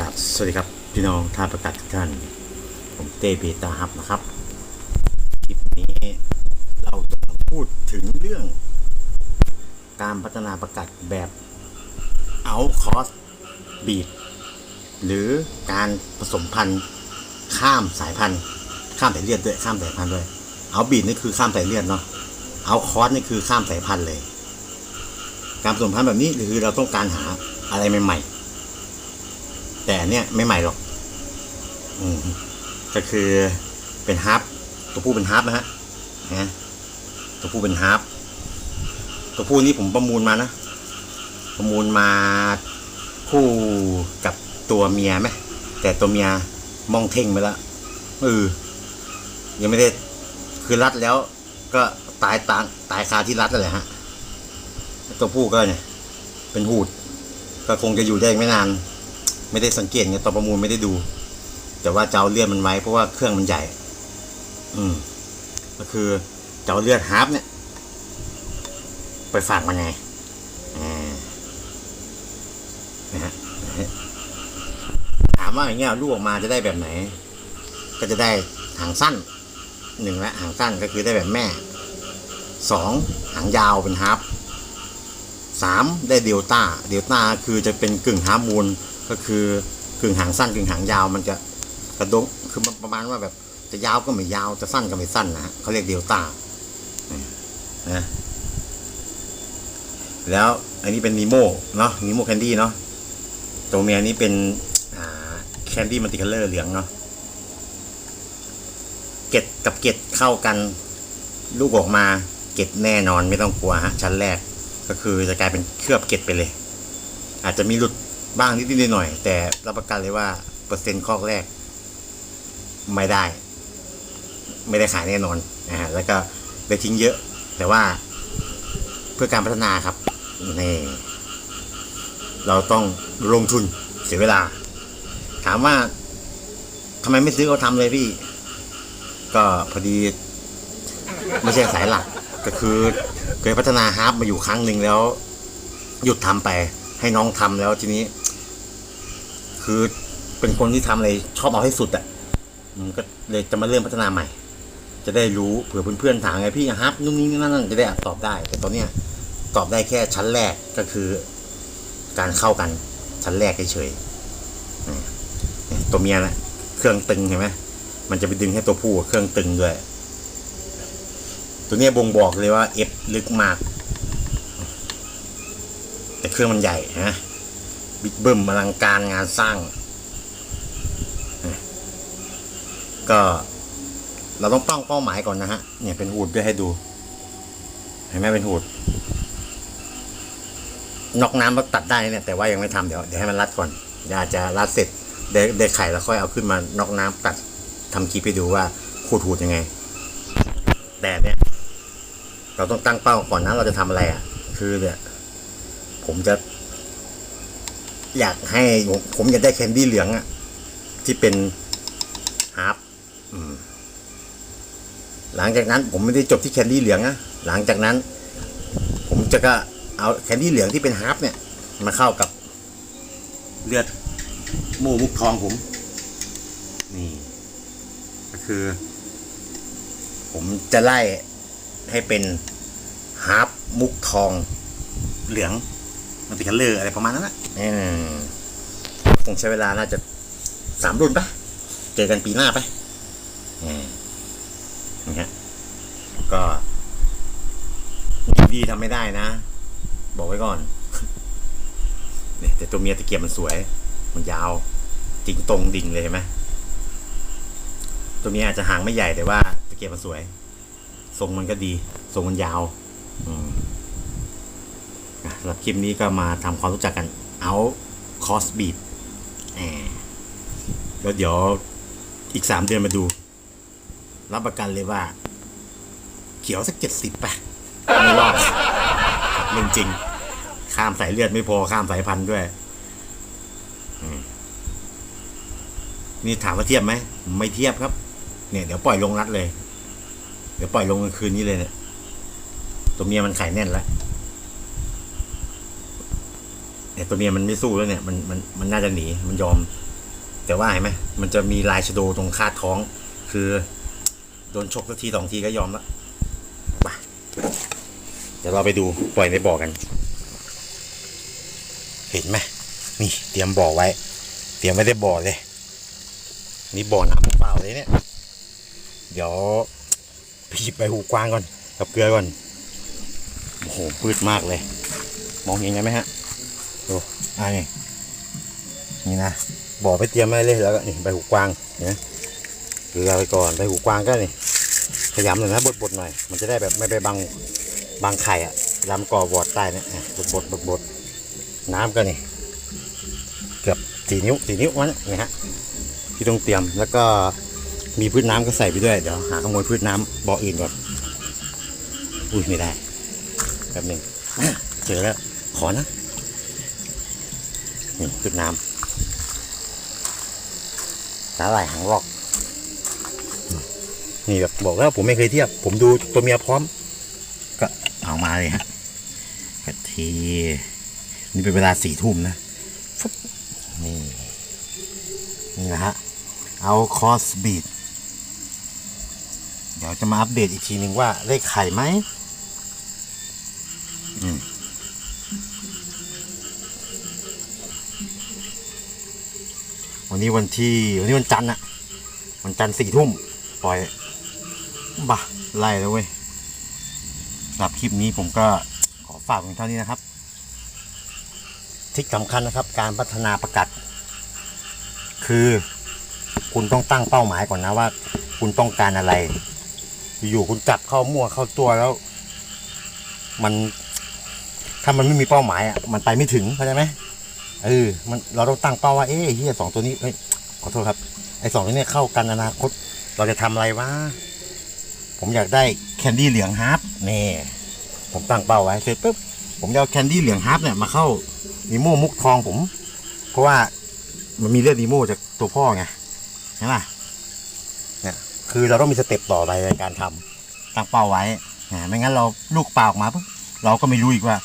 ครับสวัสดีครับ พี่น้องท่านประกาศทุกท่าน ผมเต้เบตาฮับนะครับ คลิปนี้เราจะมาพูดถึงเรื่อง การพัฒนาประกาศแบบเอาคอสบีดหรือการผสมพันธุ์ข้ามสายพันธุ์ ข้ามสายเลือดด้วยข้ามสายพันธุ์ด้วยเอาบีดนี่คือข้ามสายเลือดเนาะเอาคอสนี่คือข้ามสายพันธุ์เลย การผสมพันธุ์แบบนี้คือเราต้องการหาอะไรใหม่ๆ แต่เนี่ยไม่ใหม่หรอกอก็คือเป็นฮาร์ปตัวผู้เป็นฮาร์ปนะฮะนะตัวผู้เป็นฮาร์ปตัวผู้นี่ผมประมูลมานะ ประมูลมาคู่กับตัวเมียไหมแต่ตัวเมียมองเท่งไปแล้วเออยังไม่ได้คือรัดแล้ว ก็ตายตายตายคาที่รัดนั่นแหละฮะตัวผู้ก็เนี่ย เป็นหูด ก็คงจะอยู่ได้ไม่นาน ไม่ได้สังเกตไงตอนประมูลไม่ได้ดู แต่ว่าเจะเอาเลือดมันไว้เพราะว่าเครื่องมันใหญ่ อืม ก็คือเจะเอาเลือดฮาร์ปเนี่ย ไปฝากมันไงอ่านะฮะถามว่าอย่างเงี้ยลูกออกมาจะได้แบบไหน ก็จะได้หางสั้นหนึ่งละหางสั้นก็คือได้แบบแม่สองหางยาวเป็นฮาร์ปสามได้เดลต้า เดลต้าคือจะเป็นกึ่งฮาร์มูล ก็คือกึ่งหางสั้นกึ่งหางยาวมันจะกระดงคือมันประมาณว่าแบบจะยาวก็ไม่ยาวจะสั้นก็ไม่สั้นนะฮะเขาเรียกเดลต้านะแล้วอันนี้เป็นนีโมเนาะนีโมแคนดี้เนาะตัวเมียนี้เป็นแคนดี้มัลติคัลเลอร์เหลืองเนาะเกตกับเกตเข้ากันลูกออกมาเกตแน่นอนไม่ต้องกลัวฮะชั้นแรกก็คือจะกลายเป็นเคลือบเกล็ดไปเลย อาจจะมีหลุด บ้างนิดๆหน่อยแต่รับประกันเลยว่าเปอร์เซ็นต์ข้อแรก ไม่ได้ ไม่ได้ขายแน่นอนนะฮะแล้วก็ได้ทิ้งเยอะ แต่ว่าเพื่อการพัฒนาครับนี่เราต้องลงทุนเสียเวลา ถามว่าทำไมไม่ซื้อเขาทำเลยพี่ ก็พอดี ไม่ใช่สายหลัก ก็คือเคยพัฒนาฮาร์ปมาอยู่ครั้งหนึ่งแล้ว หยุดทำไป ให้น้องทำแล้วทีนี้ คือเป็นคนที่ทำอะไรชอบเอาให้สุดอะ่ะอืมก็เลยจะมาเริ่มพัฒนาใหม่ จะได้รู้เผื่อเพื่อนๆถามไงพี่ฮาร์ปนู่นนี่นั่นจะได้ตอบได้ แต่ตอนเนี้ยตอบได้แค่ชั้นแรกก็คือ การเข้ากันชั้นแรกเฉยๆตัวเมียนะเครื่องตึงเห็นไหมมันจะไปดึงให้ตัวผู้เครื่องตึงด้วย ตัวเนี้ยบ่งบอกเลยว่าเอฟลึกมาก เครื่องมันใหญ่นะบิ๊กเบิ้มอลังการงานสร้าง ก็เราต้องป้องเป้าหมายก่อนนะฮะ เนี่ยเป็นหูดด้วยให้ดู เห็นไหมเป็นหูดนอกน้ำเราตัดได้เนี่ยแต่ว่ายังไม่ทำเดี๋ยวเดี๋ยวให้มันรัดก่อนเดี๋ยวอาจจะรัดเสร็จเดยวเดยวไข่แล้วค่อยเอาขึ้นมานอกน้ำตัดทำคลิปให้ดูว่าขูดหูดยังไง แต่เนี่ย เราต้องตั้งเป้าก่อนนะเราจะทำอะไรอะ คือเนี่ย ผมจะ อยากให้ผมอยากได้แคนดี้เหลืองอะที่เป็นฮาร์ปหลังจากนั้นผมไม่ได้จบที่แคนดี้เหลืองนะหลังจากนั้น ผมจะก็เอาแคนดี้เหลืองที่เป็นฮาร์ปเนี่ย มาเข้ากับเลือดหมูมุกทองผม นี่ ก็คือ ผมจะไล่ให้เป็นฮาร์ปมุกทองเหลือง มันติคัลเลอร์อะไรประมาณนั้นแหละคงใช้เวลาน่าจะสามรุ่นปะเจอกันปีหน้าปะอืมนะฮะก็ดีๆทำไม่ได้นะ บอกไว้ก่อนเนี่ยแต่ตัวเมียตะเกียบมันสวย มันยาวจริงตรงดิ่งเลยเห็นไหมตัวเมียอาจจะหางไม่ใหญ่แต่ว่าตะเกียบมันสวย ทรงมันก็ดี ทรงมันยาว อืม อะสำหรับคลิปนี้ก็มาทำความรู้จักกันเอาคอสบีดแล้วเดี๋ยวอีกสามเดือนมาดู รับประกันเลยว่า เขียวสักเจ็ดสิบไปไม่รอดเรื่องจริง ข้ามสายเลือดไม่พอข้ามสายพันธุ์ด้วย นี่ถามว่าเทียบไหม ไม่เทียบครับ เนี่ย เดี๋ยวปล่อยลงรัดเลย เดี๋ยวปล่อยลงกลางคืนนี้เลยเนี่ย ตัวเมียมันไข่แน่นแล้ว เนี่ยตัวเมียมันไม่สู้แล้วเนี่ยมันมันมันน่าจะหนีมันยอม แต่ว่าเห็นไหมมันจะมีลายชโดตรงคาดท้อง คือโดนชกสักทีสองทีก็ยอมละไปเดี๋ยวเราไปดูปล่อยในบ่อกัน เห็นไหมนี่เตรียมบ่อไว้ เตรียมไว้ได้บ่อเลย นี่บ่อน้ำเปล่าเลยเนี่ย เดี๋ยวไปหยิบใบหูกวางก่อน กับเกลือก่อนโอ้โหพืดมากเลย มองเห็นกันไหมฮะ ดูอ่านี่นี่นะบ่อไปเตรียมไว้เลยแล้วก็นี่ใบหูกวางเนไหมเกลือไปก่อนใบหูกวางก็นี่ขยำหน่อยนะบดๆหน่อย มันจะได้แบบไม่ไปบังบังไข่อะลำกอบอดใต้เนี่ยบดๆบดๆน้ำก็นี่เกือบสี่นิ้วสี่นิ้ววะเนี่ยนี่ฮะที่ต้องเตรียมแล้วก็มีพืชน้ำก็ใส่ไปด้วยเดี๋ยวหาขโมยพืชน้ำบ่ออื่นก่อนอุ้ยไม่ได้แป๊บหนึ่งเจอแล้วขอนะ นี่พืชน้ำสาหร่ายหางลอกนี่แบบบอกแล้วผมไม่เคยเทียบ ผมดูตัวเมียพร้อม ก็เอามาเลยฮะกะทีนี่เป็นเวลาสี่ทุ่มนะนี่นี่นะฮะเอาคอสบีดเดี๋ยวจะมาอัปเดตอีกทีหนึ่งว่าได้ไข่ไหมอืมวั นี้วันที่วันนี้วันจันทร์อะวันจันทร์สี่ทุ่มปล่อยบ่ะไล่แล้วเว้ยสำหรับคลิปนี้ผมก็ขอฝากเพียงเท่านี้นะครับที่สำคัญนะครับ การพัฒนาประกัด คือคุณต้องตั้งเป้าหมายก่อนนะว่า คุณต้องการอะไร อยู่คุณจับเข้ามั่วเข้าตัวแล้ว มันถ้ามันไม่มีเป้าหมายอะมันไปไม่ถึงเข้าใจไหม เออ มันเราต้องตั้งเป้าว่า เอ๊ะเฮียสองตัวนี้เฮ้ยขอโทษครับ ไอ้สองตัวนี้เข้ากันอนาคต เราจะทำอะไรวะ ผมอยากได้แคนดี้เหลืองฮาร์ปนี่ผมตั้งเป้าไว้เสร็จปุ๊บผมจะเอาแคนดี้เหลืองฮาร์ปเนี่ยมาเข้านิโมมุกทองผม เพราะว่ามันมีเลือดนีโมจากตัวพ่อไงใช่ไหมเนี่ยคือเราต้องมีสเต็ปต่อไปในการทำตั้งเป้าไว้อไม่งั้นเราลูกเปล่าออกมาปุ๊บเราก็ไม่รู้อีกว่า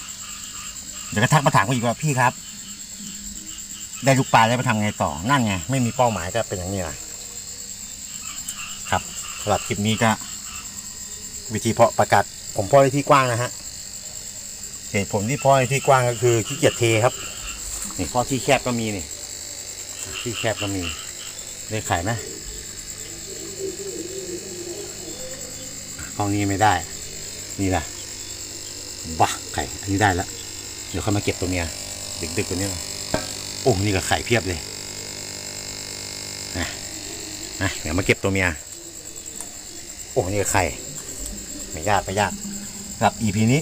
เดี๋ยวก็ทักมาถามกันอีกว่าพี่ครับ ได้ลูกปลาแล้วไปทำไงต่อ นั่นไง ไม่มีเป้าหมายก็เป็นอย่างนี้แหละครับสำหรับคลิปนี้ก็ วิธีเพาะประกาศผมเพาะในที่กว้างนะฮะเหตุผลที่เพาะในที่กว้างก็คือขี้เกียจเทครับนี่เพาะที่แคบก็มีนี่ที่แคบก็มีได้ไข่ไหมกล้องนี้ไม่ได้ นี่นะบ้าไข่ อันนี้ได้แล้ว เดี๋ยวค่อยมาเก็บตัวเมียดึกๆตัวนี้ อ้นี่ก็ไข่เพียบเลยนะนะเดี๋ยวมาเก็บตัวเมีย โอ้นี่ก็ไข่ ไม่ยากไม่ยากครับ EP นี้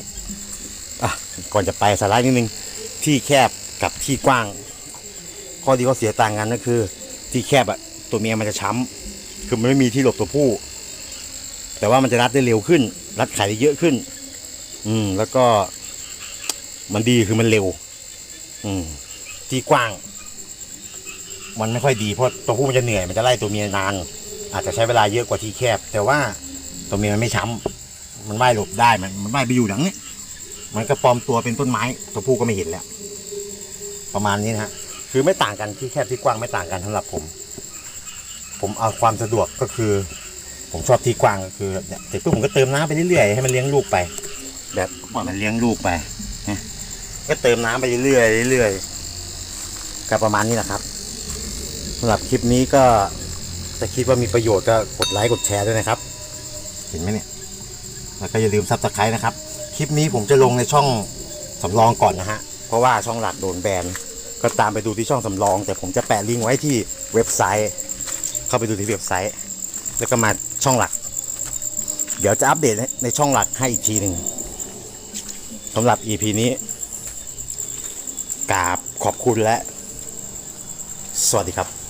อะก่อนจะไปสาระนิดนึง ที่แคบกับที่กว้าง ข้อดีข้อเสียต่างกันก็คือ ที่แคบอะตัวเมียมันจะช้ำคือมันไม่มีที่หลบตัวผู้ แต่ว่ามันจะรัดได้เร็วขึ้น รัดไข่ได้เยอะขึ้น อืม แล้วก็มันดีคือมันเร็ว อืม ที่กว้าง มันไม่ค่อยดีเพราะตัวผู้มันจะเหนื่อยมันจะไล่ตัวเมียนาน อาจจะใช้เวลาเยอะกว่าที่แคบ แต่ว่าตัวเมียมันไม่ช้ำมันว่ายหลบได้มันมันว่ายไปอยู่หลังนี้มันก็ปลอมตัวเป็นต้นไม้ ตัวผู้ก็ไม่เห็นแล้ว ประมาณนี้นะฮะคือไม่ต่างกันที่แคบที่กว้างไม่ต่างกันสำหรับผม ผมเอาความสะดวกก็คือ ผมชอบที่กว้างก็คือเนี่ยเสร็จปุ๊บผมก็เติมน้ำไปเรื่อยๆให้มันเลี้ยงลูกไป แบบปล่อยมันเลี้ยงลูกไปก็เติมน้ำไปเรื่อยๆเรื่อยๆ ก็ประมาณนี้แหละครับสำหรับคลิปนี้ก็ถ้าคิดว่ามีประโยชน์ก็กดไลค์กดแชร์ด้วยนะครับ เห็นไหมเนี่ย แล้วก็อย่าลืมซับสไครต์นะครับ คลิปนี้ผมจะลงในช่องสำรองก่อนนะฮะ เพราะว่าช่องหลักโดนแบน ก็ตามไปดูที่ช่องสำรอง แต่ผมจะแปะลิงก์ไว้ที่เว็บไซต์ เข้าไปดูที่เว็บไซต์ แล้วก็มาช่องหลัก เดี๋ยวจะอัปเดตในช่องหลักให้อีกทีหนึ่งสำหรับ EP นี้กราบขอบคุณและ สวัสดีครับ